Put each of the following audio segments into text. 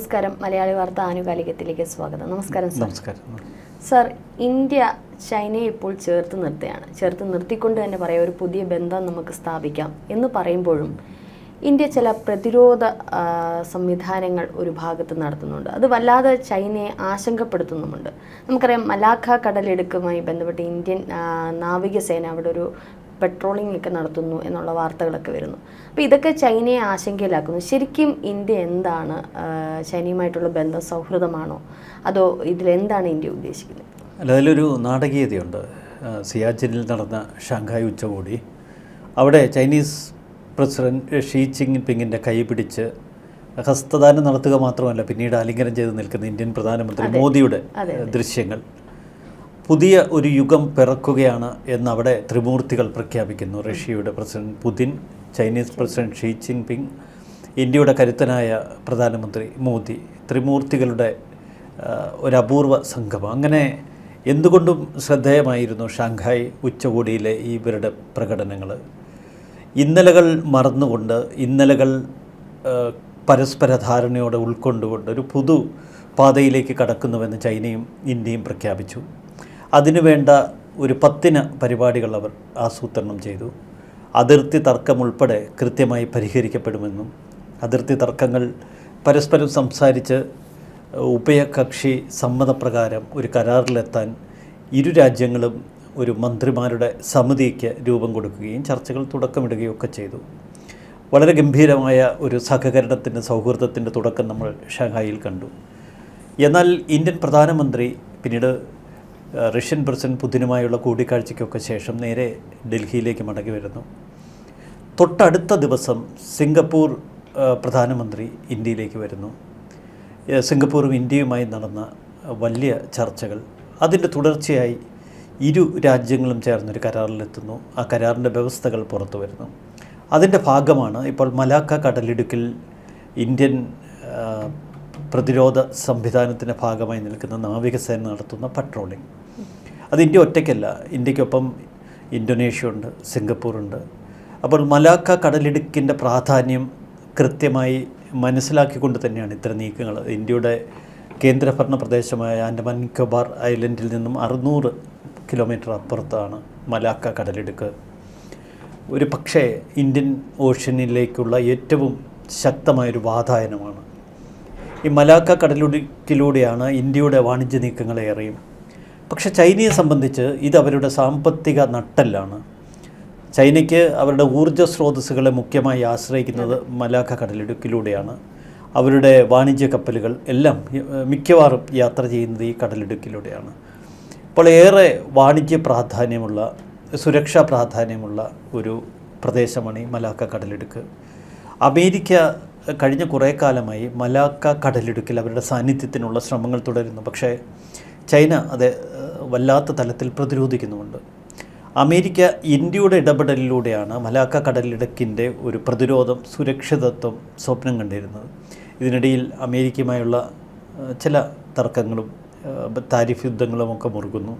നമസ്കാരം. മലയാളി വാർത്ത ആനുകാലികത്തിലേക്ക് സ്വാഗതം. നമസ്കാരം സർ. നമസ്കാരം. സർ ഇന്ത്യ ചൈനയെ ഇപ്പോൾ ചേർത്ത് നിർത്തുകയാണ്. ചേർത്ത് നിർത്തിക്കൊണ്ട് തന്നെ പറയാം ഒരു പുതിയ ബന്ധം നമുക്ക് സ്ഥാപിക്കാം എന്ന് പറയുമ്പോഴും ഇന്ത്യ ചില പ്രതിരോധ സംവിധാനങ്ങൾ ഒരു ഭാഗത്ത് നടത്തുന്നുണ്ട്. അത് വല്ലാതെ ചൈനയെ ആശങ്കപ്പെടുത്തുന്നുമുണ്ട്. നമുക്കറിയാം മലാഖ കടലിടുക്കുമായി ബന്ധപ്പെട്ട് ഇന്ത്യൻ നാവികസേന അവിടെ ഒരു പെട്രോളിംഗ് ഒക്കെ നടത്തുന്നു എന്നുള്ള വാർത്തകളൊക്കെ വരുന്നു. അപ്പോൾ ഇതൊക്കെ ചൈനയെ ആശങ്കയിലാക്കുന്നു. ശരിക്കും ഇന്ത്യ എന്താണ് ചൈനയുമായിട്ടുള്ള ബന്ധം സൗഹൃദമാണോ? അതോ ഇതിലെന്താണ് ഇന്ത്യ ഉദ്ദേശിക്കുന്നത്? അല്ല അതിലൊരു നാടകീയതയുണ്ട്. സിയാച്ചിനിൽ നടന്ന ഷാങ്ഹായ് ഉച്ചകോടി. അവിടെ ചൈനീസ് പ്രസിഡന്റ് ഷീ ജിങ് പിങ്ങിന്റെ കൈ പിടിച്ച് ഹസ്തദാനം നടത്തുക മാത്രമല്ല പിന്നീട് ആലിംഗനം ചെയ്ത് നിൽക്കുന്ന ഇന്ത്യൻ പ്രധാനമന്ത്രി മോദിയുടെ ദൃശ്യങ്ങൾ. പുതിയ ഒരു യുഗം പിറക്കുകയാണ് എന്നവിടെ ത്രിമൂർത്തികൾ പ്രഖ്യാപിക്കുന്നു. റഷ്യയുടെ president Putin Chinese president Xi Jinping ഇന്ത്യയുടെ കരുത്തനായ പ്രധാനമന്ത്രി മോദി ത്രിമൂർത്തികളുടെ ഒരു അപൂർവ സംഗമം. അങ്ങനെ എന്തുകൊണ്ടും ശ്രദ്ധേയമായിരുന്നു ഷാങ്ഹായ് ഉച്ചകോടിയിലെ ഇവരുടെ പ്രകടനങ്ങൾ ഇന്നലകൾ മറന്നുകൊണ്ട് ഇന്നലകൾ പരസ്പര ധാരണയോടെ ഉൾക്കൊണ്ടുകൊണ്ട് ഒരു പുതു പാതയിലേക്ക് കടക്കുന്നുവെന്ന് ചൈനയും ഇന്ത്യയും പ്രഖ്യാപിച്ചു. അതിനുവേണ്ട ഒരു പത്തിന പരിപാടികൾ അവർ ആസൂത്രണം ചെയ്തു. അതിർത്തി തർക്കം ഉൾപ്പെടെ കൃത്യമായി പരിഹരിക്കപ്പെടുമെന്നും അതിർത്തി തർക്കങ്ങൾ പരസ്പരം സംസാരിച്ച് ഉഭയകക്ഷി സമ്മതപ്രകാരം ഒരു കരാറിലെത്താൻ ഇരു രാജ്യങ്ങളും ഒരു മന്ത്രിമാരുടെ സമിതിക്ക് രൂപം കൊടുക്കുകയും ചർച്ചകൾ തുടക്കമിടുകയും ഒക്കെ ചെയ്തു. വളരെ ഗംഭീരമായ ഒരു സഹകരണത്തിന്റെ സൗഹൃദത്തിന്റെ തുടക്കം നമ്മൾ ഷാങ്ഹായിൽ കണ്ടു. എന്നാൽ ഇന്ത്യൻ പ്രധാനമന്ത്രി പിന്നീട് റഷ്യൻ പ്രസിഡന്റ് പുതിനുമായുള്ള കൂടിക്കാഴ്ചയ്ക്കൊക്കെ ശേഷം നേരെ ഡൽഹിയിലേക്ക് മടങ്ങി വരുന്നു. തൊട്ടടുത്ത ദിവസം സിംഗപ്പൂർ പ്രധാനമന്ത്രി ഇന്ത്യയിലേക്ക് വരുന്നു. സിംഗപ്പൂറും ഇന്ത്യയുമായി നടന്ന വലിയ ചർച്ചകൾ. അതിന്റെ തുടർച്ചയായി ഇരു രാജ്യങ്ങളും ചേർന്നൊരു കരാറിലെത്തുന്നു. ആ കരാറിന്റെ വ്യവസ്ഥകൾ പുറത്തു വരുന്നു. അതിന്റെ ഭാഗമാണ് ഇപ്പോൾ മലാക്ക കടലിടുക്കിൽ ഇന്ത്യൻ പ്രതിരോധ സംവിധാനത്തിന്റെ ഭാഗമായി നിൽക്കുന്ന നാവികസേന നടത്തുന്ന പട്രോളിംഗ് അത് ഇന്ത്യ ഒറ്റയ്ക്കല്ല. ഇന്ത്യക്കൊപ്പം ഇന്തോനേഷ്യ ഉണ്ട് സിംഗപ്പൂർ ഉണ്ട്. അപ്പോൾ മലാക്ക കടലിടുക്കിന്റെ പ്രാധാന്യം കൃത്യമായി മനസ്സിലാക്കിക്കൊണ്ട് തന്നെയാണ് ഇത്തരം നീക്കങ്ങൾ. ഇന്ത്യയുടെ കേന്ദ്രഭരണ പ്രദേശമായ ആൻഡമാൻ നിക്കോബാർ ഐലൻഡിൽ നിന്നും അറുന്നൂറ് കിലോമീറ്റർ അപ്പുറത്താണ് മലാക്ക കടലിടുക്ക്. ഒരു പക്ഷേ ഇന്ത്യൻ ഓഷ്യനിലേക്കുള്ള ഏറ്റവും ശക്തമായൊരു വാതായനമാണ് ഈ മലാക്ക കടലിടുക്കിലൂടെയാണ് ഇന്ത്യയുടെ വാണിജ്യ നീക്കങ്ങളേറെയും പക്ഷേ ചൈനയെ സംബന്ധിച്ച് ഇത് അവരുടെ സാമ്പത്തിക നട്ടല്ലാണ്. ചൈനയ്ക്ക് അവരുടെ ഊർജ സ്രോതസ്സുകളെ മുഖ്യമായി ആശ്രയിക്കുന്നത് മലാക്ക കടലിടുക്കിലൂടെയാണ് അവരുടെ വാണിജ്യ കപ്പലുകൾ എല്ലാം മിക്കവാറും യാത്ര ചെയ്യുന്നത് ഈ കടലിടുക്കിലൂടെയാണ് അപ്പോൾ ഏറെ വാണിജ്യ പ്രാധാന്യമുള്ള സുരക്ഷാ പ്രാധാന്യമുള്ള ഒരു പ്രദേശമാണ് ഈ മലാക്ക കടലിടുക്ക് അമേരിക്ക കഴിഞ്ഞ കുറേ കാലമായി മലാക്ക കടലിടുക്കിൽ അവരുടെ സാന്നിധ്യത്തിനുള്ള ശ്രമങ്ങൾ തുടരുന്നു. പക്ഷേ ചൈന അത് വല്ലാത്ത തലത്തിൽ പ്രതിരോധിക്കുന്നുമുണ്ട്. അമേരിക്ക ഇന്ത്യയുടെ ഇടപെടലിലൂടെയാണ് മലാക്ക കടലിടുക്കിന്റെ ഒരു പ്രതിരോധം സുരക്ഷിതത്വം സ്വപ്നം കണ്ടിരുന്നത്. ഇതിനിടയിൽ അമേരിക്കയുമായുള്ള ചില തർക്കങ്ങളും താരിഫ് യുദ്ധങ്ങളും ഒക്കെ മുറുകുന്നു.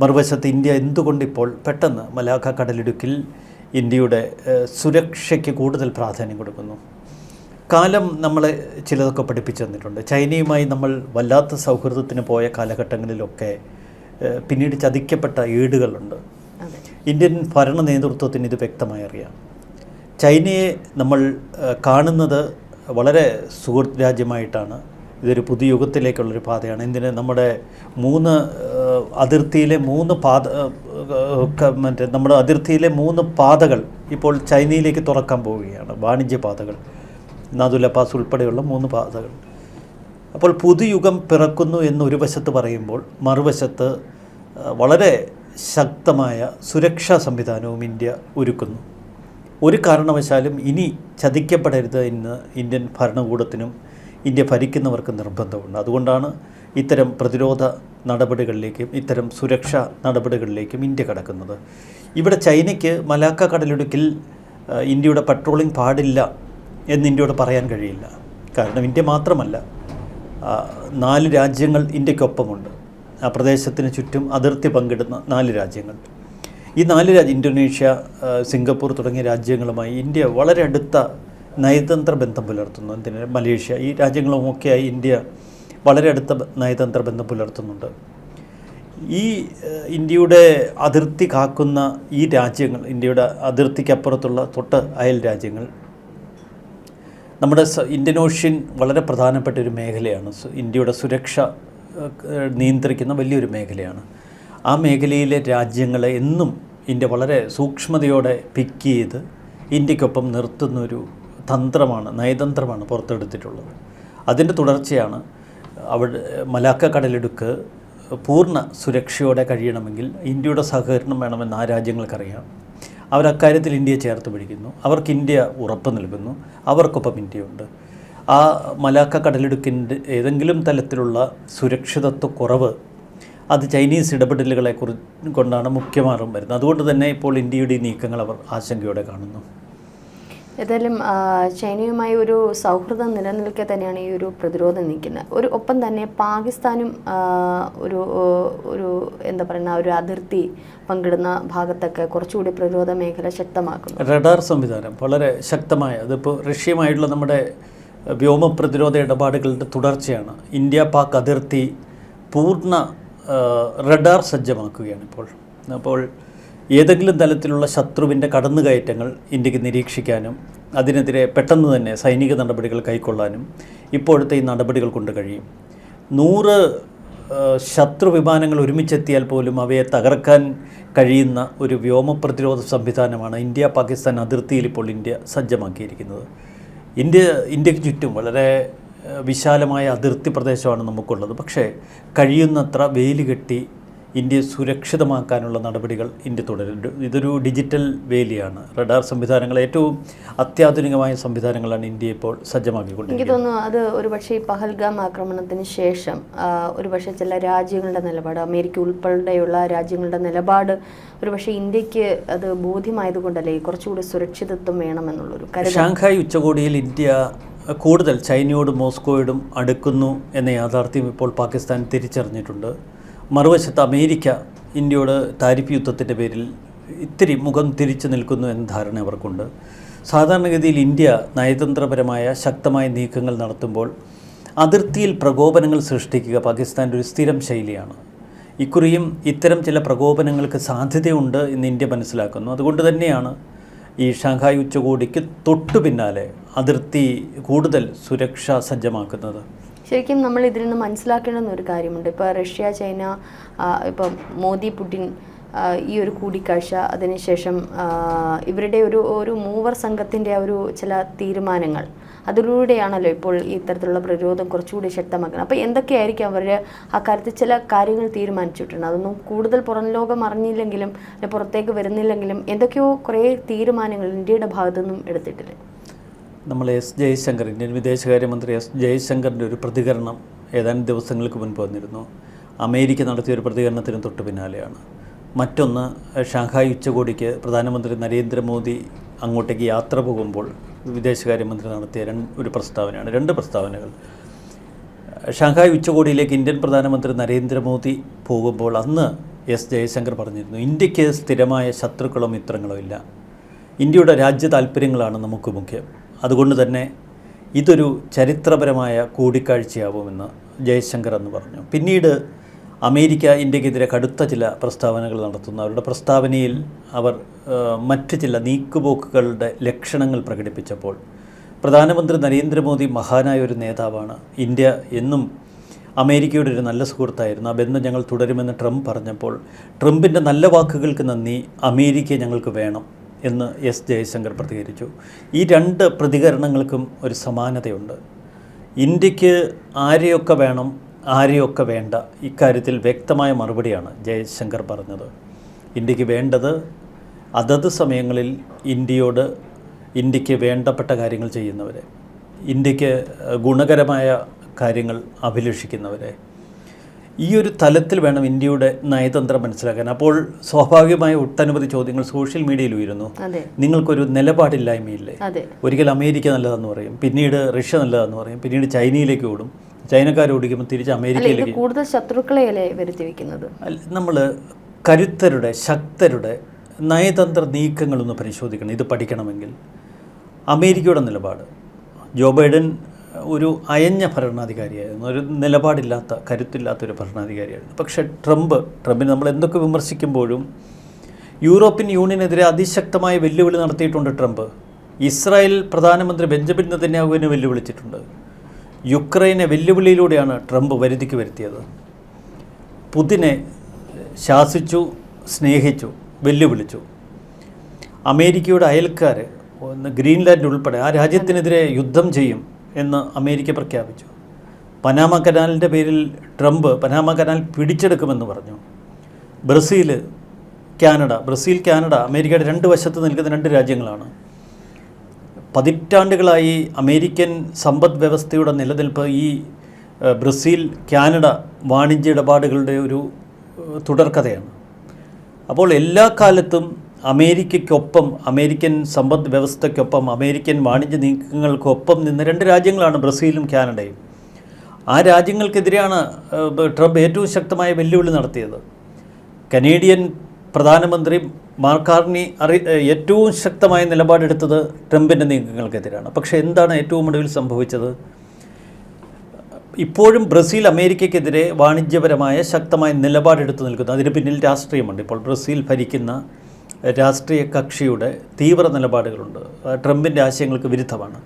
മറുവശത്ത് ഇന്ത്യ എന്തുകൊണ്ടിപ്പോൾ പെട്ടെന്ന് മലാക്ക കടലിടുക്കിൽ ഇന്ത്യയുടെ സുരക്ഷയ്ക്ക് കൂടുതൽ പ്രാധാന്യം കൊടുക്കുന്നു? കാലം നമ്മളെ ചിലതൊക്കെ പഠിപ്പിച്ചു തന്നിട്ടുണ്ട്. ചൈനയുമായി നമ്മൾ വല്ലാത്ത സൗഹൃദത്തിന് പോയ കാലഘട്ടങ്ങളിലൊക്കെ പിന്നീട് ചതിക്കപ്പെട്ട ഏടുകളുണ്ട്. ഇന്ത്യൻ ഭരണ നേതൃത്വത്തിന് ഇത് വ്യക്തമായി അറിയാം. ചൈനയെ നമ്മൾ കാണുന്നത് വളരെ സുഹൃത്ത് രാജ്യമായിട്ടാണ്. ഇതൊരു പുതിയ യുഗത്തിലേക്കുള്ളൊരു പാതയാണ്. എന്തിന് നമ്മുടെ മൂന്ന് അതിർത്തിയിലെ മൂന്ന് പാത മറ്റേ നമ്മുടെ അതിർത്തിയിലെ മൂന്ന് പാതകൾ ഇപ്പോൾ ചൈനയിലേക്ക് തുറക്കാൻ പോവുകയാണ്. വാണിജ്യ പാതകൾ. നാദുല പാസ് ഉൾപ്പെടെയുള്ള മൂന്ന് പാതകൾ. അപ്പോൾ പുതുയുഗം പിറക്കുന്നു എന്നൊരു വശത്ത് പറയുമ്പോൾ മറുവശത്ത് വളരെ ശക്തമായ സുരക്ഷാ സംവിധാനവും ഇന്ത്യ ഒരുക്കുന്നു. ഒരു കാരണവശാലും ഇനി ചതിക്കപ്പെടരുത് എന്ന് ഇന്ത്യൻ ഭരണകൂടത്തിനും ഇന്ത്യ ഭരിക്കുന്നവർക്ക് നിർബന്ധമുണ്ട്. അതുകൊണ്ടാണ് ഇത്തരം പ്രതിരോധ നടപടികളിലേക്കും ഇത്തരം സുരക്ഷാ നടപടികളിലേക്കും ഇന്ത്യ കടക്കുന്നത്. ഇവിടെ ചൈനയ്ക്ക് മലാക്ക കടലിടുക്കിൽ ഇന്ത്യയുടെ പട്രോളിംഗ് പാടില്ല എന്ന് ഇന്ത്യയോട് പറയാൻ കഴിയില്ല. കാരണം ഇന്ത്യ മാത്രമല്ല നാല് രാജ്യങ്ങൾ ഇന്ത്യക്കൊപ്പമുണ്ട്. ആ പ്രദേശത്തിന് ചുറ്റും അതിർത്തി പങ്കിടുന്ന നാല് രാജ്യങ്ങൾ. ഈ നാല് രാജ്യം ഇന്തോനേഷ്യ സിംഗപ്പൂർ തുടങ്ങിയ രാജ്യങ്ങളുമായി ഇന്ത്യ വളരെ അടുത്ത നയതന്ത്ര ബന്ധം പുലർത്തുന്നു. എന്തിന്? മലേഷ്യ. ഈ രാജ്യങ്ങളുമൊക്കെയായി ഇന്ത്യ വളരെ അടുത്ത നയതന്ത്ര ബന്ധം പുലർത്തുന്നുണ്ട്. ഈ ഇന്ത്യയുടെ അതിർത്തി കാക്കുന്ന ഈ രാജ്യങ്ങൾ ഇന്ത്യയുടെ അതിർത്തിക്കപ്പുറത്തുള്ള തൊട്ട് അയൽ രാജ്യങ്ങൾ നമ്മുടെ ഇന്ത്യൻ ഓഷ്യൻ വളരെ പ്രധാനപ്പെട്ട ഒരു മേഖലയാണ്. ഇന്ത്യയുടെ സുരക്ഷ നിയന്ത്രിക്കുന്ന വലിയൊരു മേഖലയാണ്. ആ മേഖലയിലെ രാജ്യങ്ങളെ എന്നും ഇന്ത്യ വളരെ സൂക്ഷ്മതയോടെ പിക്ക് ചെയ്ത് ഇന്ത്യക്കൊപ്പം നിർത്തുന്നൊരു തന്ത്രമാണ് നയതന്ത്രമാണ് പുറത്തെടുത്തിട്ടുള്ളത്. അതിന്റെ തുടർച്ചയാണ് അവിടെ മലാക്ക കടലിടുക്ക് പൂർണ സുരക്ഷയോടെ കഴിയണമെങ്കിൽ ഇന്ത്യയുടെ സഹകരണം വേണമെന്ന് ആ രാജ്യങ്ങൾക്കറിയാം. അവരക്കാര്യത്തിൽ ഇന്ത്യയെ ചേർത്ത് പിടിക്കുന്നു. അവർക്ക് ഇന്ത്യ ഉറപ്പ് നൽകുന്നു. അവർക്കൊപ്പം ഇന്ത്യയുണ്ട്. ആ മലാക്ക കടലിടുക്കിന്റെ ഏതെങ്കിലും തലത്തിലുള്ള സുരക്ഷിതത്വ കുറവ് അത് ചൈനീസ് ഇടപെടലുകളെ കുറി കൊണ്ടാണ് മുഖ്യമാറും വരുന്നത്. അതുകൊണ്ട് തന്നെ ഇപ്പോൾ ഇന്ത്യയുടെ നീക്കങ്ങൾ അവർ ആശങ്കയോടെ കാണുന്നു. ഏതായാലും ചൈനയുമായി ഒരു സൗഹൃദം നിലനിൽക്കെ തന്നെയാണ് ഈ ഒരു പ്രതിരോധം നിൽക്കുന്നത് ഒരു ഒപ്പം തന്നെ പാകിസ്ഥാനും ഒരു ഒരു എന്താ പറയുന്ന ഒരു അതിർത്തി പങ്കിടുന്ന ഭാഗത്തൊക്കെ കുറച്ചുകൂടി പ്രതിരോധ മേഖല ശക്തമാക്കുന്നു. റഡാർ സംവിധാനം വളരെ ശക്തമായ അതിപ്പോൾ റഷ്യയുമായിട്ടുള്ള നമ്മുടെ വ്യോമ പ്രതിരോധ ഇടപാടുകളുടെ തുടർച്ചയാണ്. ഇന്ത്യ പാക് അതിർത്തി പൂർണ റഡാർ സജ്ജമാക്കുകയാണ് ഇപ്പോൾ. അപ്പോൾ ഏതെങ്കിലും തലത്തിലുള്ള ശത്രുവിന്റെ കടന്നുകയറ്റങ്ങൾ ഇന്ത്യയ്ക്ക് നിരീക്ഷിക്കാനും അതിനെതിരെ പെട്ടെന്ന് തന്നെ സൈനിക നടപടികൾ കൈക്കൊള്ളാനും ഇപ്പോഴത്തെ ഈ നടപടികൾ കൊണ്ട് കഴിയും. നൂറ് ശത്രു വിമാനങ്ങൾ ഒരുമിച്ചെത്തിയാൽ പോലും അവയെ തകർക്കാൻ കഴിയുന്ന ഒരു വ്യോമ പ്രതിരോധ സംവിധാനമാണ് ഇന്ത്യ പാകിസ്ഥാൻ അതിർത്തിയിൽ ഇപ്പോൾ ഇന്ത്യ സജ്ജമാക്കിയിരിക്കുന്നത്. ഇന്ത്യ ഇന്ത്യയ്ക്ക് ചുറ്റും വളരെ വിശാലമായ അതിർത്തി പ്രദേശമാണ് നമുക്കുള്ളത്. പക്ഷേ കഴിയുന്നത്ര വേലി കെട്ടി ഇന്ത്യയെ സുരക്ഷിതമാക്കാനുള്ള നടപടികൾ ഇന്ത്യ തുടരും ഇതൊരു ഡിജിറ്റൽ വേലിയാണ്. റഡാർ സംവിധാനങ്ങൾ ഏറ്റവും അത്യാധുനികമായ സംവിധാനങ്ങളാണ് ഇന്ത്യ ഇപ്പോൾ എനിക്ക് സജ്ജമാക്കിക്കൊണ്ടിരിക്കുന്നത് തോന്നുന്നു അത് ഒരുപക്ഷെ ഈ പഹൽഗാം ആക്രമണത്തിന് ശേഷം ഒരുപക്ഷെ ചില രാജ്യങ്ങളുടെ നിലപാട് അമേരിക്ക ഉൾപ്പെടെയുള്ള രാജ്യങ്ങളുടെ നിലപാട് ഒരുപക്ഷെ ഇന്ത്യയ്ക്ക് അത് ബോധ്യമായതുകൊണ്ടല്ലേ കുറച്ചുകൂടി സുരക്ഷിതത്വം വേണമെന്നുള്ളൊരു കാര്യം ഷാങ്ഹായ് ഉച്ചകോടിയിൽ ഇന്ത്യ കൂടുതൽ ചൈനയോടും മോസ്കോയോടും അടുക്കുന്നു എന്ന യാഥാർത്ഥ്യം ഇപ്പോൾ പാകിസ്ഥാൻ തിരിച്ചറിഞ്ഞിട്ടുണ്ട്. മറുവശത്ത് അമേരിക്ക ഇന്ത്യയോട് താരിഫ് യുദ്ധത്തിന്റെ പേരിൽ ഇത്തിരി മുഖം തിരിച്ചു നിൽക്കുന്നു എന്ന ധാരണ അവർക്കുണ്ട്. സാധാരണഗതിയിൽ ഇന്ത്യ നയതന്ത്രപരമായ ശക്തമായ നീക്കങ്ങൾ നടത്തുമ്പോൾ അതിർത്തിയിൽ പ്രകോപനങ്ങൾ സൃഷ്ടിക്കുക പാകിസ്ഥാന്റെ ഒരു സ്ഥിരം ശൈലിയാണ്. ഇക്കുറിയും ഇത്തരം ചില പ്രകോപനങ്ങൾക്ക് സാധ്യതയുണ്ട് എന്ന് ഇന്ത്യ മനസ്സിലാക്കുന്നു. അതുകൊണ്ട് തന്നെയാണ് ഈ ഷാങ്ഹായ് ഉച്ചകോടിക്ക് തൊട്ടു പിന്നാലെ അതിർത്തി കൂടുതൽ സുരക്ഷാ സജ്ജമാക്കുന്നത്. ശരിക്കും നമ്മൾ ഇതിൽ നിന്ന് മനസ്സിലാക്കേണ്ടുന്ന ഒരു കാര്യമുണ്ട്. ഇപ്പോൾ റഷ്യ ചൈന ഇപ്പം മോദി പുടിൻ ഈ ഒരു കൂടിക്കാഴ്ച അതിനുശേഷം ഇവരുടെ ഒരു ഒരു മൂവർ സംഘത്തിന്റെ ഒരു ചില തീരുമാനങ്ങൾ അതിലൂടെയാണല്ലോ ഇപ്പോൾ ഇത്തരത്തിലുള്ള പ്രതിരോധം കുറച്ചുകൂടി ശക്തമാക്കുന്നത്. അപ്പോൾ എന്തൊക്കെയായിരിക്കും അവർ ആ കാര്യത്തിൽ ചില കാര്യങ്ങൾ തീരുമാനിച്ചിട്ടുണ്ട്? അതൊന്നും കൂടുതൽ പുറം ലോകം അറിഞ്ഞില്ലെങ്കിലും പുറത്തേക്ക് വരുന്നില്ലെങ്കിലും എന്തൊക്കെയോ കുറേ തീരുമാനങ്ങൾ ഇന്ത്യയുടെ ഭാഗത്തു നിന്നും എടുത്തിട്ടില്ല നമ്മൾ എസ് ജയശങ്കർ ഇന്ത്യൻ വിദേശകാര്യമന്ത്രി എസ് ജയശങ്കറിന്റെ ഒരു പ്രതികരണം ഏതാനും ദിവസങ്ങൾക്ക് മുൻപ് വന്നിരുന്നു. അമേരിക്ക നടത്തിയ ഒരു പ്രതികരണത്തിന് തൊട്ട് പിന്നാലെയാണ്. മറ്റൊന്ന് ഷാങ്ഹായ് ഉച്ചകോടിക്ക് പ്രധാനമന്ത്രി നരേന്ദ്രമോദി അങ്ങോട്ടേക്ക് യാത്ര പോകുമ്പോൾ വിദേശകാര്യമന്ത്രി നടത്തിയ രണ്ട് ഒരു പ്രസ്താവനയാണ്. രണ്ട് പ്രസ്താവനകൾ. ഷാങ്ഹായ് ഉച്ചകോടിയിലേക്ക് ഇന്ത്യൻ പ്രധാനമന്ത്രി നരേന്ദ്രമോദി പോകുമ്പോൾ അന്ന് എസ് ജയശങ്കർ പറഞ്ഞിരുന്നു ഇന്ത്യയ്ക്ക് സ്ഥിരമായ ശത്രുക്കളോ മിത്രങ്ങളോ ഇല്ല. ഇന്ത്യയുടെ രാജ്യ താല്പര്യങ്ങളാണ് നമുക്ക് മുഖ്യം. അതുകൊണ്ട് തന്നെ ഇതൊരു ചരിത്രപരമായ കൂടിക്കാഴ്ചയാവുമെന്ന് ജയശങ്കർ എന്ന് പറഞ്ഞു. പിന്നീട് അമേരിക്ക ഇന്ത്യക്കെതിരെ കടുത്ത ചില പ്രസ്താവനകൾ നടത്തുന്നു. അവരുടെ പ്രസ്താവനയിൽ അവർ മറ്റ് ചില നീക്കുപോക്കുകളുടെ ലക്ഷണങ്ങൾ പ്രകടിപ്പിച്ചപ്പോൾ പ്രധാനമന്ത്രി നരേന്ദ്രമോദി മഹാനായ ഒരു നേതാവാണ്. ഇന്ത്യ എന്നും അമേരിക്കയുടെ ഒരു നല്ല സുഹൃത്തായിരുന്നു. ആ ബന്ധം ഞങ്ങൾ തുടരുമെന്ന് ട്രംപ് പറഞ്ഞപ്പോൾ ട്രംപിന്റെ നല്ല വാക്കുകൾക്ക് നന്ദി അമേരിക്ക ഞങ്ങൾക്ക് വേണം. എന്ന് എസ് ജയശങ്കർ പ്രതികരിച്ചു. ഈ രണ്ട് പ്രതികരണങ്ങൾക്കും ഒരു സമാനതയുണ്ട്. ഇന്ത്യയ്ക്ക് ആരെയൊക്കെ വേണം ആരെയൊക്കെ വേണ്ട ഇക്കാര്യത്തിൽ വ്യക്തമായ മറുപടിയാണ് ജയശങ്കർ പറഞ്ഞത്. ഇന്ത്യയ്ക്ക് വേണ്ടത് അതത് സമയങ്ങളിൽ ഇന്ത്യയോട് ഇന്ത്യയ്ക്ക് വേണ്ടപ്പെട്ട കാര്യങ്ങൾ ചെയ്യുന്നവരെ ഇന്ത്യയ്ക്ക് ഗുണകരമായ കാര്യങ്ങൾ അഭിലഷിക്കുന്നവരെ ഈ ഒരു തലത്തിൽ വേണം ഇന്ത്യയുടെ നയതന്ത്രം മനസ്സിലാക്കാൻ. അപ്പോൾ സ്വാഭാവികമായ ഒട്ടനവധി ചോദ്യങ്ങൾ സോഷ്യൽ മീഡിയയിൽ ഉയരുന്നു. നിങ്ങൾക്കൊരു നിലപാടില്ലായ്മയില്ലേ? ഒരിക്കൽ അമേരിക്ക നല്ലതെന്ന് പറയും പിന്നീട് റഷ്യ നല്ലതെന്ന് പറയും പിന്നീട് ചൈനയിലേക്ക് ഓടും. ചൈനക്കാർ ഓടിക്കുമ്പോൾ തിരിച്ച് അമേരിക്കയിലേക്ക് കൂടുതൽ ശത്രുക്കളെയല്ലേ വരുത്തി വെക്കുന്നത്? നമ്മൾ കരുത്തരുടെ ശക്തരുടെ നയതന്ത്ര നീക്കങ്ങളൊന്ന് പരിശോധിക്കണം. ഇത് പഠിക്കണമെങ്കിൽ. അമേരിക്കയുടെ നിലപാട്. ജോ ബൈഡൻ ഒരു അയഞ്ഞ ഭരണാധികാരിയായിരുന്നു. ഒരു നിലപാടില്ലാത്ത കരുത്തില്ലാത്ത ഒരു ഭരണാധികാരിയായിരുന്നു. പക്ഷേ ട്രംപ് ട്രംപിനെ നമ്മൾ എന്തൊക്കെ വിമർശിക്കുമ്പോഴും യൂറോപ്യൻ യൂണിയനെതിരെ അതിശക്തമായ വെല്ലുവിളി നടത്തിയിട്ടുണ്ട് ട്രംപ്. ഇസ്രായേൽ പ്രധാനമന്ത്രി ബെഞ്ചമിൻ നെതന്യാഹുവിനെ വെല്ലുവിളിച്ചിട്ടുണ്ട്. യുക്രൈനെ വെല്ലുവിളിയിലൂടെയാണ് ട്രംപ് വരുതിക്ക് വരുത്തിയത്. പുതിനെ ശാസിച്ചു സ്നേഹിച്ചു വെല്ലുവിളിച്ചു. അമേരിക്കയുടെ അയൽക്കാർ ഗ്രീൻലാൻഡ് ഉൾപ്പെടെ ആ രാജ്യത്തിനെതിരെ യുദ്ധം ചെയ്യും. എന്ന് അമേരിക്ക പ്രഖ്യാപിച്ചു. പനാമ കനാലിന്റെ പേരിൽ ട്രംപ് പനാമ കനാൽ പിടിച്ചെടുക്കുമെന്ന് പറഞ്ഞു. ബ്രസീൽ കാനഡ ബ്രസീൽ കാനഡ അമേരിക്കയുടെ രണ്ട് വശത്ത് നിൽക്കുന്ന രണ്ട് രാജ്യങ്ങളാണ്. പതിറ്റാണ്ടുകളായി അമേരിക്കൻ സമ്പദ് വ്യവസ്ഥയുടെ നിലനിൽപ്പ് ഈ ബ്രസീൽ കാനഡ വാണിജ്യ ഇടപാടുകളുടെ ഒരു തുടർക്കഥയാണ്. അപ്പോൾ എല്ലാ കാലത്തും അമേരിക്കയ്ക്കൊപ്പം അമേരിക്കൻ സമ്പദ് വ്യവസ്ഥയ്ക്കൊപ്പം അമേരിക്കൻ വാണിജ്യ നീക്കങ്ങൾക്കൊപ്പം നിന്ന് രണ്ട് രാജ്യങ്ങളാണ് ബ്രസീലും കാനഡയും. ആ രാജ്യങ്ങൾക്കെതിരെയാണ് ട്രംപ് ഏറ്റവും ശക്തമായ വെല്ലുവിളി നടത്തിയത്. കനേഡിയൻ പ്രധാനമന്ത്രി മാർക്കാർണി അറി ഏറ്റവും ശക്തമായ നിലപാടെടുത്തത് ട്രംപിന്റെ നീക്കങ്ങൾക്കെതിരാണ്. പക്ഷേ എന്താണ് ഏറ്റവും ഒടുവിൽ സംഭവിച്ചത്? ഇപ്പോഴും ബ്രസീൽ അമേരിക്കയ്ക്കെതിരെ വാണിജ്യപരമായ ശക്തമായ നിലപാടെടുത്ത് നിൽക്കുന്നു. അതിന് പിന്നിൽ രാഷ്ട്രീയമുണ്ട്. ഇപ്പോൾ ബ്രസീൽ ഭരിക്കുന്ന രാഷ്ട്രീയ കക്ഷിയുടെ തീവ്ര നിലപാടുകളുണ്ട്. ട്രംപിന്റെ ആശയങ്ങൾക്ക് വിരുദ്ധമാണ്.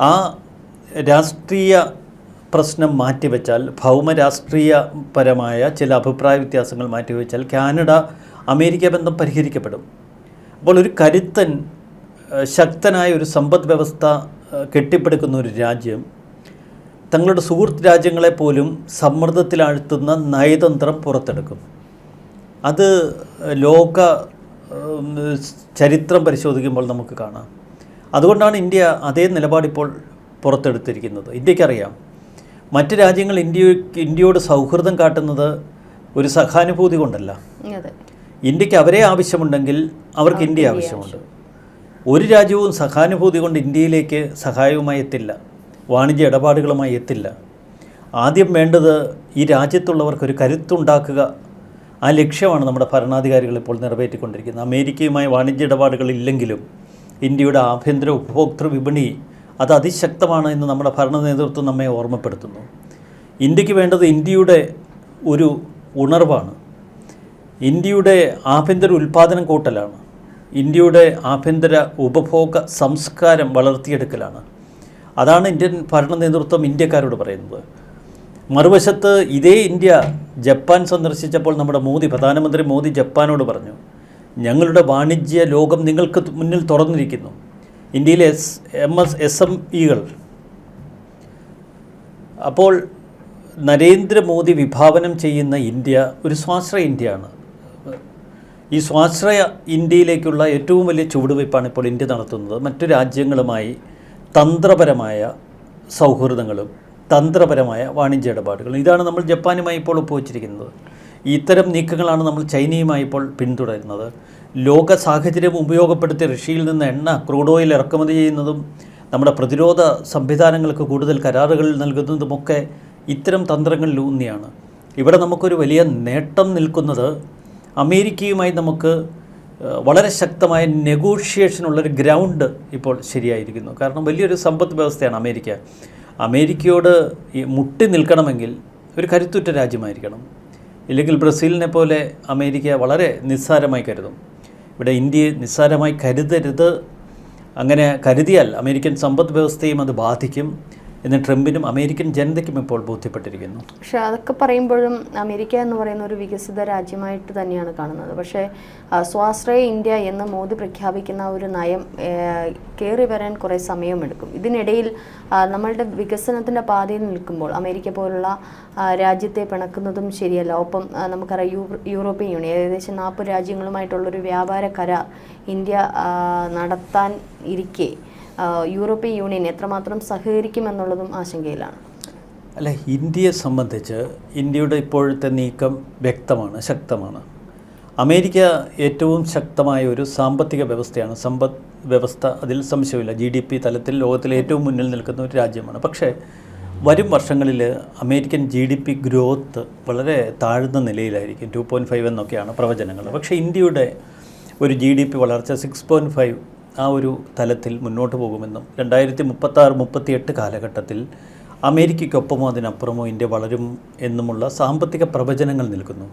ആ രാഷ്ട്രീയ പ്രശ്നം മാറ്റിവെച്ചാൽ ഭൗമ രാഷ്ട്രീയപരമായ ചില അഭിപ്രായ വ്യത്യാസങ്ങൾ മാറ്റിവെച്ചാൽ കാനഡ അമേരിക്ക ബന്ധം പരിഹരിക്കപ്പെടും. അപ്പോൾ ഒരു കരുത്തൻ ശക്തനായ ഒരു സമ്പദ് വ്യവസ്ഥ കെട്ടിപ്പടുക്കുന്ന ഒരു രാജ്യം തങ്ങളുടെ സുഹൃത്ത് രാജ്യങ്ങളെ പോലും സമ്മർദ്ദത്തിലാഴ്ത്തുന്ന നയതന്ത്രം പുറത്തെടുക്കും. അത് ലോക ചരിത്രം പരിശോധിക്കുമ്പോൾ നമുക്ക് കാണാം. അതുകൊണ്ടാണ് ഇന്ത്യ അതേ നിലപാടിപ്പോൾ പുറത്തെടുത്തിരിക്കുന്നത്. ഇന്ത്യക്കറിയാം മറ്റ് രാജ്യങ്ങൾ ഇന്ത്യ ഇന്ത്യയോട് സൗഹൃദം കാട്ടുന്നത് ഒരു സഹാനുഭൂതി കൊണ്ടല്ല. ഇന്ത്യയ്ക്ക് അവരെ ആവശ്യമുണ്ടെങ്കിൽ അവർക്ക് ഇന്ത്യ ആവശ്യമുണ്ട്. ഒരു രാജ്യവും സഹാനുഭൂതി കൊണ്ട് ഇന്ത്യയിലേക്ക് സഹായവുമായി എത്തില്ല. വാണിജ്യ ഇടപാടുകളുമായി എത്തില്ല. ആദ്യം വേണ്ടത് ഈ രാജ്യത്തുള്ളവർക്ക് ഒരു കരുത്തുണ്ടാക്കുക ആ ലക്ഷ്യമാണ് നമ്മുടെ ഭരണാധികാരികൾ ഇപ്പോൾ നിറവേറ്റിക്കൊണ്ടിരിക്കുന്നത്. അമേരിക്കയുമായി വാണിജ്യ ഇടപാടുകൾ ഇല്ലെങ്കിലും ഇന്ത്യയുടെ ആഭ്യന്തര ഉപഭോക്തൃ വിപണി അത് അതിശക്തമാണ് എന്ന് നമ്മുടെ ഭരണ നേതൃത്വം നമ്മെ ഓർമ്മപ്പെടുത്തുന്നു. ഇന്ത്യയ്ക്ക് വേണ്ടത് ഇന്ത്യയുടെ ഒരു ഉണർവാണ്. ഇന്ത്യയുടെ ആഭ്യന്തര ഉൽപ്പാദനം കൂട്ടലാണ്. ഇന്ത്യയുടെ ആഭ്യന്തര ഉപഭോഗ സംസ്കാരം വളർത്തിയെടുക്കലാണ്. അതാണ് ഇന്ത്യൻ ഭരണ നേതൃത്വം ഇന്ത്യക്കാരോട് പറയുന്നത്. മറുവശത്ത് ഇതേ ഇന്ത്യ ജപ്പാൻ സന്ദർശിച്ചപ്പോൾ നമ്മുടെ മോദി പ്രധാനമന്ത്രി മോദി ജപ്പാനോട് പറഞ്ഞു ഞങ്ങളുടെ വാണിജ്യ ലോകം നിങ്ങൾക്ക് മുന്നിൽ തുറന്നിരിക്കുന്നു. ഇന്ത്യയിലെ S M S S M ഇകൾ അപ്പോൾ നരേന്ദ്രമോദി വിഭാവനം ചെയ്യുന്ന ഇന്ത്യ ഒരു സ്വാശ്രയ ഇന്ത്യയാണ്. ഈ സ്വാശ്രയ ഇന്ത്യയിലേക്കുള്ള ഏറ്റവും വലിയ ചുവടുവയ്പ്പാണ് ഇപ്പോൾ ഇന്ത്യ നടത്തുന്നത്. മറ്റു രാജ്യങ്ങളുമായി തന്ത്രപരമായ സൗഹൃദങ്ങളും തന്ത്രപരമായ വാണിജ്യ ഇടപാടുകൾ. ഇതാണ് നമ്മൾ ജപ്പാനുമായി ഇപ്പോൾ ഒപ്പുവച്ചിരിക്കുന്നത്. ഇത്തരം നീക്കങ്ങളാണ് നമ്മൾ ചൈനയുമായി ഇപ്പോൾ പിന്തുടരുന്നത്. ലോക സാഹചര്യം ഉപയോഗപ്പെടുത്തി റഷ്യയിൽ നിന്ന് എണ്ണ ക്രൂഡ് ഓയിൽ ഇറക്കുമതി ചെയ്യുന്നതും നമ്മുടെ പ്രതിരോധ സംവിധാനങ്ങൾക്ക് കൂടുതൽ കരാറുകൾ നൽകുന്നതുമൊക്കെ ഇത്തരം തന്ത്രങ്ങളിലൂന്നിയാണ് ഇവിടെ നമുക്കൊരു വലിയ നേട്ടം നിൽക്കുന്നത് അമേരിക്കയുമായി നമുക്ക് വളരെ ശക്തമായ നെഗോഷിയേഷനുള്ളൊരു ഗ്രൗണ്ട് ഇപ്പോൾ ശരിയായിരിക്കുന്നു. കാരണം വലിയൊരു സമ്പദ് വ്യവസ്ഥയാണ് അമേരിക്ക. അമേരിക്കയോട് മുട്ടി നിൽക്കണമെങ്കിൽ ഒരു കരുത്തുറ്റ രാജ്യമായിരിക്കണം. ഇല്ലെങ്കിൽ ബ്രസീലിനെ പോലെ അമേരിക്ക വളരെ നിസ്സാരമായി കരുതും. ഇവിടെ ഇന്ത്യയെ നിസ്സാരമായി കരുതരുത്. അങ്ങനെ കരുതിയാൽ അമേരിക്കൻ സമ്പദ് വ്യവസ്ഥയും അത് ബാധിക്കും. എന്ന് ട്രംപിനും അമേരിക്കൻ ജനതയ്ക്കും ഇപ്പോൾ ബോധ്യപ്പെട്ടിരിക്കുന്നു. പക്ഷെ അതൊക്കെ പറയുമ്പോഴും അമേരിക്ക എന്ന് പറയുന്ന ഒരു വികസിത രാജ്യമായിട്ട് തന്നെയാണ് കാണുന്നത്. പക്ഷേ സ്വാശ്രയ ഇന്ത്യ എന്ന് മോദി പ്രഖ്യാപിക്കുന്ന ഒരു നയം കയറി വരാൻ കുറേ സമയമെടുക്കും. ഇതിനിടയിൽ നമ്മളുടെ വികസനത്തിന്റെ പാതയിൽ നിൽക്കുമ്പോൾ അമേരിക്ക പോലുള്ള രാജ്യത്തെ പിണക്കുന്നതും ശരിയല്ല. ഒപ്പം നമുക്കറിയാം യൂ- യൂറോപ്യൻ യൂണിയൻ ഏകദേശം നാൽപ്പത് രാജ്യങ്ങളുമായിട്ടുള്ളൊരു വ്യാപാര കരാർ ഇന്ത്യ നടത്താൻ ഇരിക്കെ. യൂറോപ്യൻ യൂണിയൻ എത്രമാത്രം സഹകരിക്കുമെന്നുള്ളതും ആശങ്കയിലാണ്. അല്ല ഇന്ത്യയെ സംബന്ധിച്ച് ഇന്ത്യയുടെ ഇപ്പോഴത്തെ നീക്കം വ്യക്തമാണ് ശക്തമാണ്. അമേരിക്ക ഏറ്റവും ശക്തമായ ഒരു സാമ്പത്തിക വ്യവസ്ഥയാണ്. സമ്പദ് വ്യവസ്ഥ അതിൽ സംശയമില്ല. ജി ഡി പി തലത്തിൽ ലോകത്തിലെ ഏറ്റവും മുന്നിൽ നിൽക്കുന്ന ഒരു രാജ്യമാണ്. പക്ഷേ വരും വർഷങ്ങളിൽ American G D P growth വളരെ താഴ്ന്ന നിലയിലായിരിക്കും. ടു പോയിന്റ് ഫൈവ് എന്നൊക്കെയാണ് പ്രവചനങ്ങൾ. പക്ഷേ ഇന്ത്യയുടെ ഒരു ജി ഡി പി വളർച്ച സിക്സ് പോയിന്റ് ഫൈവ് ആ ഒരു തലത്തിൽ മുന്നോട്ട് പോകുമെന്നും രണ്ടായിരത്തി മുപ്പത്താറ് മുപ്പത്തിയെട്ട് കാലഘട്ടത്തിൽ അമേരിക്കയ്ക്കൊപ്പമോ അതിനപ്പുറമോ ഇന്ത്യ വളരും എന്നുമുള്ള സാമ്പത്തിക പ്രവചനങ്ങൾ നിൽക്കുന്നു.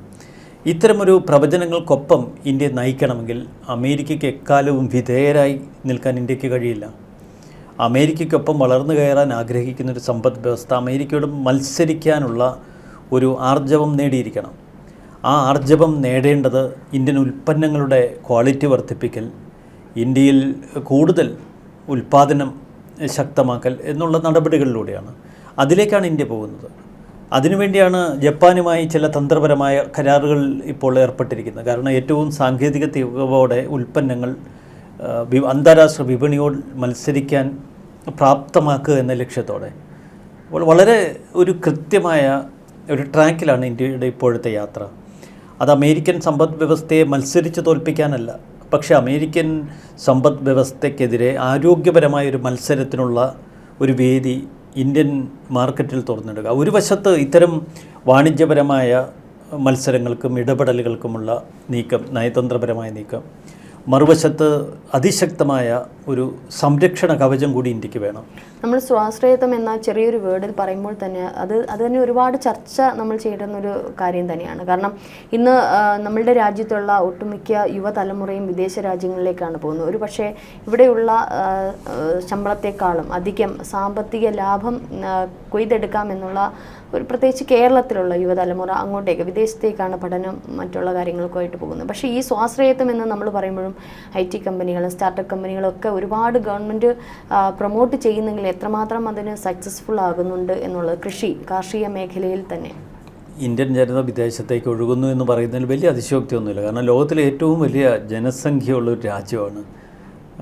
ഇത്തരമൊരു പ്രവചനങ്ങൾക്കൊപ്പം ഇന്ത്യ നയിക്കണമെങ്കിൽ അമേരിക്കയ്ക്ക് എക്കാലവും വിധേയരായി നിൽക്കാൻ ഇന്ത്യയ്ക്ക് കഴിയില്ല. അമേരിക്കയ്ക്കൊപ്പം വളർന്നു കയറാൻ ആഗ്രഹിക്കുന്ന ഒരു സമ്പദ് വ്യവസ്ഥ അമേരിക്കയോട് മത്സരിക്കാനുള്ള ഒരു ആർജവം നേടിയിരിക്കണം. ആ ആർജവം നേടേണ്ടത് ഇന്ത്യൻ ഉൽപ്പന്നങ്ങളുടെ ക്വാളിറ്റി വർദ്ധിപ്പിക്കൽ ഇന്ത്യയിൽ കൂടുതൽ ഉൽപ്പാദനം ശക്തമാക്കൽ എന്നുള്ള നടപടികളിലൂടെയാണ്. അതിലേക്കാണ് ഇന്ത്യ പോകുന്നത്. അതിനുവേണ്ടിയാണ് ജപ്പാനുമായി ചില തന്ത്രപരമായ കരാറുകൾ ഇപ്പോൾ ഏർപ്പെട്ടിരിക്കുന്നത്. കാരണം ഏറ്റവും സാങ്കേതിക തികവോടെ ഉൽപ്പന്നങ്ങൾ അന്താരാഷ്ട്ര വിപണിയോട് മത്സരിക്കാൻ പ്രാപ്തമാക്കുക എന്ന ലക്ഷ്യത്തോടെ. അപ്പോൾ വളരെ ഒരു കൃത്യമായ ഒരു ട്രാക്കിലാണ് ഇന്ത്യയുടെ ഇപ്പോഴത്തെ യാത്ര. അത് അമേരിക്കൻ സമ്പദ് വ്യവസ്ഥയെ മത്സരിച്ച് തോൽപ്പിക്കാനല്ല പക്ഷേ അമേരിക്കൻ സമ്പദ് വ്യവസ്ഥയ്ക്കെതിരെ ആരോഗ്യപരമായ ഒരു മത്സരത്തിനുള്ള ഒരു വേദി ഇന്ത്യൻ മാർക്കറ്റിൽ തുറന്നിടുക. ഒരു വശത്ത് ഇത്തരം വാണിജ്യപരമായ മത്സരങ്ങൾക്കും ഇടപെടലുകൾക്കുമുള്ള നീക്കം നയതന്ത്രപരമായ നീക്കം മറുവശത്ത് അതിശക്തമായ ഒരു സംരക്ഷണ കവചം കൂടി ഇന്ത്യയ്ക്ക് വേണം. നമ്മൾ സ്വാശ്രയത്വം എന്ന ചെറിയൊരു വേർഡിൽ പറയുമ്പോൾ തന്നെ അത് അത് തന്നെ ഒരുപാട് ചർച്ച നമ്മൾ ചെയ്യേണ്ടുന്ന ഒരു കാര്യം തന്നെയാണ്. കാരണം ഇന്ന് നമ്മളുടെ രാജ്യത്തുള്ള ഒട്ടുമിക്ക യുവതലമുറയും വിദേശ രാജ്യങ്ങളിലേക്കാണ് പോകുന്നത്. ഒരു പക്ഷേ ഇവിടെയുള്ള ശമ്പളത്തെക്കാളും അധികം സാമ്പത്തിക ലാഭം കൊയ്തെടുക്കാമെന്നുള്ള ഒരു പ്രത്യേകിച്ച് കേരളത്തിലുള്ള യുവതലമുറ അങ്ങോട്ടേക്ക് വിദേശത്തേക്കാണ് പഠനം മറ്റുള്ള കാര്യങ്ങൾക്കുമായിട്ട് പോകുന്നത്. പക്ഷേ ഈ സ്വാശ്രയത്വം എന്ന് നമ്മൾ പറയുമ്പോഴും ഐ ടി കമ്പനികളും സ്റ്റാർട്ടപ്പ് കമ്പനികളും ഒക്കെ ഒരുപാട് ഗവൺമെന്റ് പ്രൊമോട്ട് ചെയ്യുന്നെങ്കിൽ എത്രമാത്രം അതിന് സക്സസ്ഫുൾ ആകുന്നുണ്ട് എന്നുള്ളത് കൃഷി കാർഷിക മേഖലയിൽ തന്നെ. ഇന്ത്യൻ ജനത വിദേശത്തേക്ക് ഒഴുകുന്നു എന്ന് പറയുന്നതിൽ വലിയ അതിശയോക്തിയൊന്നുമില്ല. കാരണം ലോകത്തിലെ ഏറ്റവും വലിയ ജനസംഖ്യയുള്ള ഒരു രാജ്യമാണ്.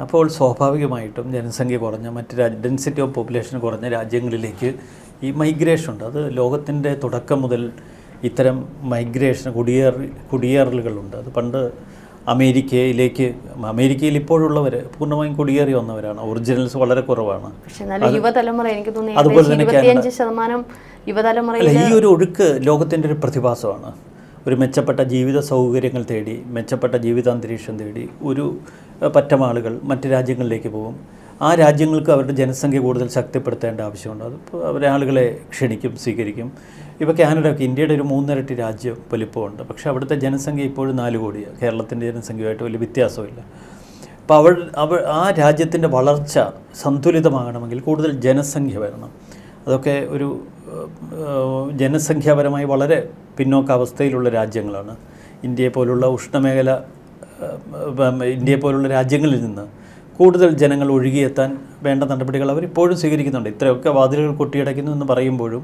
അപ്പോൾ സ്വാഭാവികമായിട്ടും ജനസംഖ്യ കുറഞ്ഞ മറ്റ് ഡെൻസിറ്റി ഓഫ് പോപ്പുലേഷൻ കുറഞ്ഞ രാജ്യങ്ങളിലേക്ക് ഈ മൈഗ്രേഷൻ ഉണ്ട്. അത് ലോകത്തിന്റെ തുടക്കം മുതൽ ഇത്തരം മൈഗ്രേഷൻ കുടിയേറ കുടിയേറലുകളുണ്ട്. അത് പണ്ട് അമേരിക്കയിലേക്ക് അമേരിക്കയിൽ ഇപ്പോഴുള്ളവർ പൂർണമായും കുടിയേറി വന്നവരാണ്. ഒറിജിനൽസ് വളരെ കുറവാണ്. യുവതലമുറ എനിക്ക് തോന്നുന്നു അതുപോലെ ശതമാനം ഈ ഒരു ഒഴുക്ക് ലോകത്തിന്റെ ഒരു പ്രതിഭാസമാണ്. ഒരു മെച്ചപ്പെട്ട ജീവിത സൗകര്യങ്ങൾ തേടി മെച്ചപ്പെട്ട ജീവിതാന്തരീക്ഷം തേടി ഒരു പറ്റമാളുകൾ പറ്റം ആളുകൾ മറ്റ് രാജ്യങ്ങളിലേക്ക് പോകും. ആ രാജ്യങ്ങൾക്ക് അവരുടെ ജനസംഖ്യ കൂടുതൽ ശക്തിപ്പെടുത്തേണ്ട ആവശ്യമുണ്ട്. അതിപ്പോൾ അവരെ ആളുകളെ ക്ഷണിക്കും സ്വീകരിക്കും. ഇപ്പോൾ കാനഡയ്ക്ക് ഇന്ത്യയുടെ ഒരു മൂന്നിരട്ടി രാജ്യം വലിപ്പമുണ്ട്. പക്ഷേ അവിടുത്തെ ജനസംഖ്യ ഇപ്പോഴും നാല് കോടിയാണ് കേരളത്തിന്റെ ജനസംഖ്യയുമായിട്ട് വലിയ വ്യത്യാസമില്ല. അപ്പോൾ അവൾ അവ ആ രാജ്യത്തിന്റെ വളർച്ച സന്തുലിതമാകണമെങ്കിൽ കൂടുതൽ ജനസംഖ്യ വരണം. അതൊക്കെ ഒരു ജനസംഖ്യാപരമായി വളരെ പിന്നോക്കാവസ്ഥയിലുള്ള രാജ്യങ്ങളാണ്. ഇന്ത്യയെ പോലുള്ള ഉഷ്ണമേഖല ഇന്ത്യയെ പോലുള്ള രാജ്യങ്ങളിൽ നിന്ന് കൂടുതൽ ജനങ്ങൾ ഒഴുകിയെത്താൻ വേണ്ട നടപടികൾ അവർ ഇപ്പോഴും സ്വീകരിക്കുന്നുണ്ട്. ഇത്രയൊക്കെ വാതിലുകൾ കൊട്ടിയടയ്ക്കുന്നു എന്ന് പറയുമ്പോഴും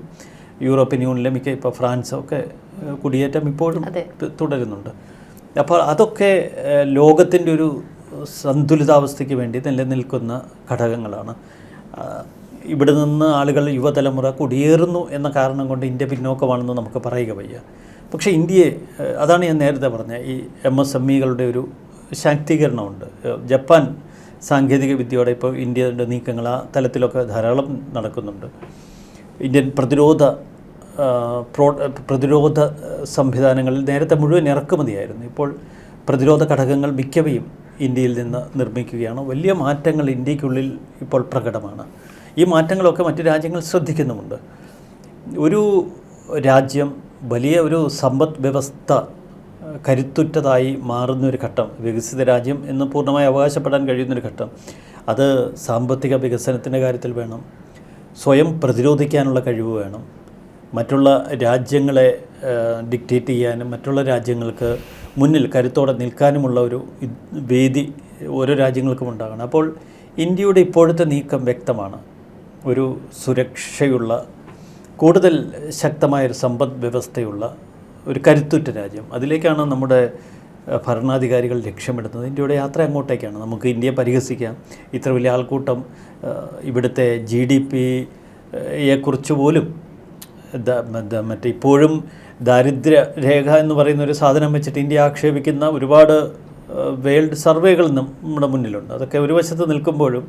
യൂറോപ്യൻ യൂണിയനിലെ മിക്ക ഇപ്പോൾ ഫ്രാൻസൊക്കെ ഒക്കെ കുടിയേറ്റം ഇപ്പോഴും തുടരുന്നുണ്ട്. അപ്പോൾ അതൊക്കെ ലോകത്തിന്റെ ഒരു സന്തുലിതാവസ്ഥയ്ക്ക് വേണ്ടി നിലനിൽക്കുന്ന ഘടകങ്ങളാണ്. ഇവിടെ നിന്ന് ആളുകൾ യുവതലമുറ കുടിയേറുന്നു എന്ന കാരണം കൊണ്ട് ഇന്ത്യ പിന്നോക്കമാണെന്ന് നമുക്ക് പറയുക വയ്യ. പക്ഷേ ഇന്ത്യയെ അതാണ് ഞാൻ നേരത്തെ പറഞ്ഞ ഈ എം എസ് എം ഇകളുടെ ഒരു ശാക്തീകരണമുണ്ട്. ജപ്പാൻ സാങ്കേതിക വിദ്യയോടെ ഇപ്പോൾ ഇന്ത്യയുടെ നീക്കങ്ങൾ ആ തലത്തിലൊക്കെ ധാരാളം നടക്കുന്നുണ്ട്. ഇന്ത്യൻ പ്രതിരോധ പ്രോ പ്രതിരോധ സംവിധാനങ്ങളിൽ നേരത്തെ മുഴുവൻ ഇറക്കുമതിയായിരുന്നു. ഇപ്പോൾ പ്രതിരോധ ഘടകങ്ങൾ മിക്കവയും ഇന്ത്യയിൽ നിന്ന് നിർമ്മിക്കുകയാണ്. വലിയ മാറ്റങ്ങൾ ഇന്ത്യക്കുള്ളിൽ ഇപ്പോൾ പ്രകടമാണ്. ഈ മാറ്റങ്ങളൊക്കെ മറ്റു രാജ്യങ്ങൾ ശ്രദ്ധിക്കുന്നുമുണ്ട്. ഒരു രാജ്യം വലിയ ഒരു സമ്പദ് വ്യവസ്ഥ കരുത്തുറ്റതായി മാറുന്നൊരു ഘട്ടം വികസിത രാജ്യം എന്ന് പൂർണമായി അവകാശപ്പെടാൻ കഴിയുന്നൊരു ഘട്ടം. അത് സാമ്പത്തിക വികസനത്തിന്റെ കാര്യത്തിൽ വേണം. സ്വയം പ്രതിരോധിക്കാനുള്ള കഴിവ് വേണം. മറ്റുള്ള രാജ്യങ്ങളെ ഡിക്റ്റേറ്റ് ചെയ്യാനും മറ്റുള്ള രാജ്യങ്ങൾക്ക് മുന്നിൽ കരുത്തോടെ നിൽക്കാനുമുള്ള ഒരു വേദി ഓരോ രാജ്യങ്ങൾക്കും ഉണ്ടാകണം. അപ്പോൾ ഇന്ത്യയുടെ ഇപ്പോഴത്തെ നീക്കം വ്യക്തമാണ്. ഒരു സുരക്ഷയുള്ള കൂടുതൽ ശക്തമായൊരു സമ്പദ് വ്യവസ്ഥയുള്ള ഒരു കരുത്തുറ്റ രാജ്യം. അതിലേക്കാണ് നമ്മുടെ ഭരണാധികാരികൾ ലക്ഷ്യമിടുന്നത്. ഇന്ത്യയുടെ യാത്ര അങ്ങോട്ടേക്കാണ് നമുക്ക് ഇന്ത്യയെ പരിഹസിക്കാം. ഇത്ര വലിയ ആൾക്കൂട്ടം ഇവിടുത്തെ ജി ഡി പിയെക്കുറിച്ച് പോലും മറ്റേ ഇപ്പോഴും ദാരിദ്ര്യ രേഖ എന്ന് പറയുന്ന ഒരു സാധനം വെച്ചിട്ട് ഇന്ത്യ ആക്ഷേപിക്കുന്ന ഒരുപാട് വേൾഡ് സർവേകൾ നമ്മുടെ മുന്നിലുണ്ട്. അതൊക്കെ ഒരു വശത്ത് നിൽക്കുമ്പോഴും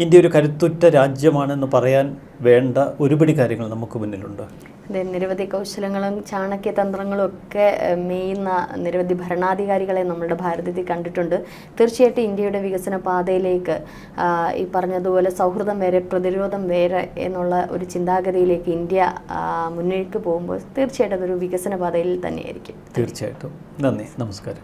ഇന്ത്യ ഒരു കരുത്തുറ്റ രാജ്യമാണെന്ന് പറയാൻ വേണ്ട ഒരുപടി കാര്യങ്ങൾ നമുക്ക് മുന്നിലുണ്ട്. അതെ നിരവധി കൗശലങ്ങളും ചാണക്യ തന്ത്രങ്ങളും ഒക്കെ മെയ്യുന്ന നിരവധി ഭരണാധികാരികളെ നമ്മളുടെ ഭാരതത്തിൽ കണ്ടിട്ടുണ്ട്. തീർച്ചയായിട്ടും ഇന്ത്യയുടെ വികസന പാതയിലേക്ക് ഈ പറഞ്ഞതുപോലെ സൗഹൃദം വരെ പ്രതിരോധം വേറെ എന്നുള്ള ഒരു ചിന്താഗതിയിലേക്ക് ഇന്ത്യ മുന്നേക്ക് പോകുമ്പോൾ തീർച്ചയായിട്ടും അതൊരു വികസന പാതയിൽ തന്നെയായിരിക്കും. തീർച്ചയായിട്ടും. നന്ദി. നമസ്കാരം.